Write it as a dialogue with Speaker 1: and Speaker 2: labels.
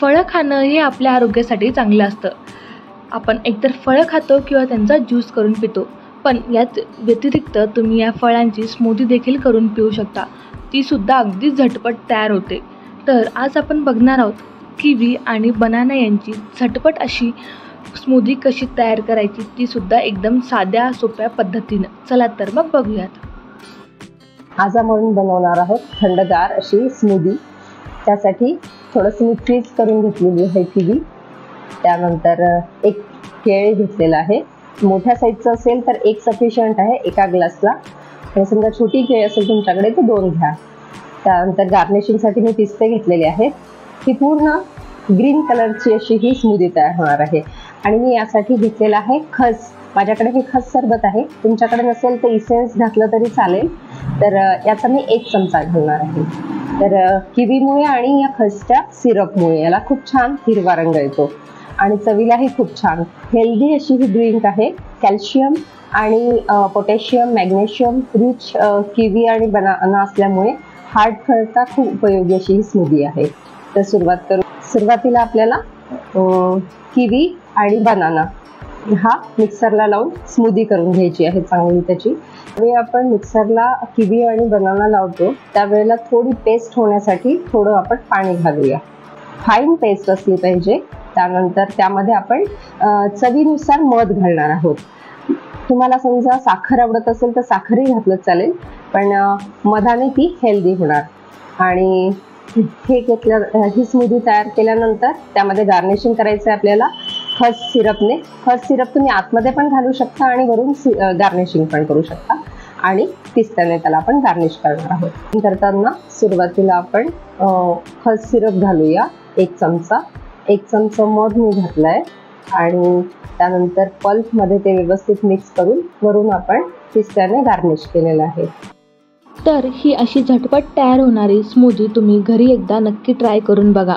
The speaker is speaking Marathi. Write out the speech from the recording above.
Speaker 1: फळं खाणं हे आपल्या आरोग्यासाठी चांगलं असतं. आपण एकतर फळं खातो किंवा त्यांचा ज्यूस करून पितो पण याच व्यतिरिक्त तुम्ही या फळांची स्मूदी देखील करून पिऊ शकता. तीसुद्धा अगदी झटपट तयार होते. तर आज आपण बघणार आहोत किवी आणि बनाना यांची झटपट अशी स्मूदी कशी तयार करायची तीसुद्धा एकदम साध्या सोप्या पद्धतीनं. चला तर मग बघूयात.
Speaker 2: आज आपण बनवणार आहोत थंडगार अशी स्मूदी. त्यासाठी थोडंसं मी फ्रीज करून घेतलेली आहे किवी त्यानंतर एक केळ घेतलेला आहे. मोठ्या साईजचं असेल तर एक सफिशियंट आहे एका ग्लासला आणि समजा छोटी केळी असेल तुमच्याकडे तर दोन घ्या. त्यानंतर गार्निशिंगसाठी मी पिस्ते घेतलेले आहेत. ही पूर्ण ग्रीन कलरची अशी ही स्मूदी तयार होणार आहे. आणि मी यासाठी घेतलेलं आहे खस. माझ्याकडे हे खस सरबत आहे. तुमच्याकडे नसेल तर इसेन्स घातलं तरी चालेल. तर याचा मी एक चमचा घालणार आहे. तर किवीमुळे आणि या खसच्या सिरपमुळे याला खूप छान हिरवा रंग येतो. आणि चवीलाही खूप छान. हेल्दी अशी ही ड्रिंक आहे कॅल्शियम आणि पोटॅशियम मॅग्नेशियम रिच किवी आणि बनाना असल्यामुळे हार्ट करता खूप उपयोगी अशी ही स्मूदी आहे. तर सुरुवात करू सुरुवातीला आपल्याला किवी आणि बनाना. हा मिक्सरला लावून स्मूदी करून घ्यायची आहे चांगली त्याची. त्यावेळी आपण मिक्सरला किवी आणि बनाना लावतो. त्यावेळेला थोडी पेस्ट होण्यासाठी थोडं आपण पाणी घालूया. फाईन पेस्ट असली पाहिजे. त्यानंतर त्यामध्ये आपण चवीनुसार मध घालणार आहोत. तुम्हाला समजा साखर आवडत असेल तर साखरही घातलं चालेल पण मधाने ती हेल्दी होणार. आणि हे घेतलं ही स्मूदी तयार केल्यानंतर त्यामध्ये गार्निशिंग करायचं आहे आपल्याला. खस सिरपने. फर्स्ट सिरप तुम्ही आतमध्ये पण घालू शकता आणि वरून गार्निशिंग पण करू शकता. आणि पिस्त्याने त्याला आपण गार्निश करणार आहोत. करताना सुरुवातीला आपण अ, सिरप घालूया. एक चमचा. एक चमचा मध मी घातलाय. आणि त्यानंतर पल्पमध्ये ते व्यवस्थित मिक्स करून वरून आपण पिस्त्याने गार्निश केलेलं आहे.
Speaker 1: तर ही अशी झटपट तयार होणारी स्मूदी तुम्ही घरी एकदा नक्की ट्राय करून बघा.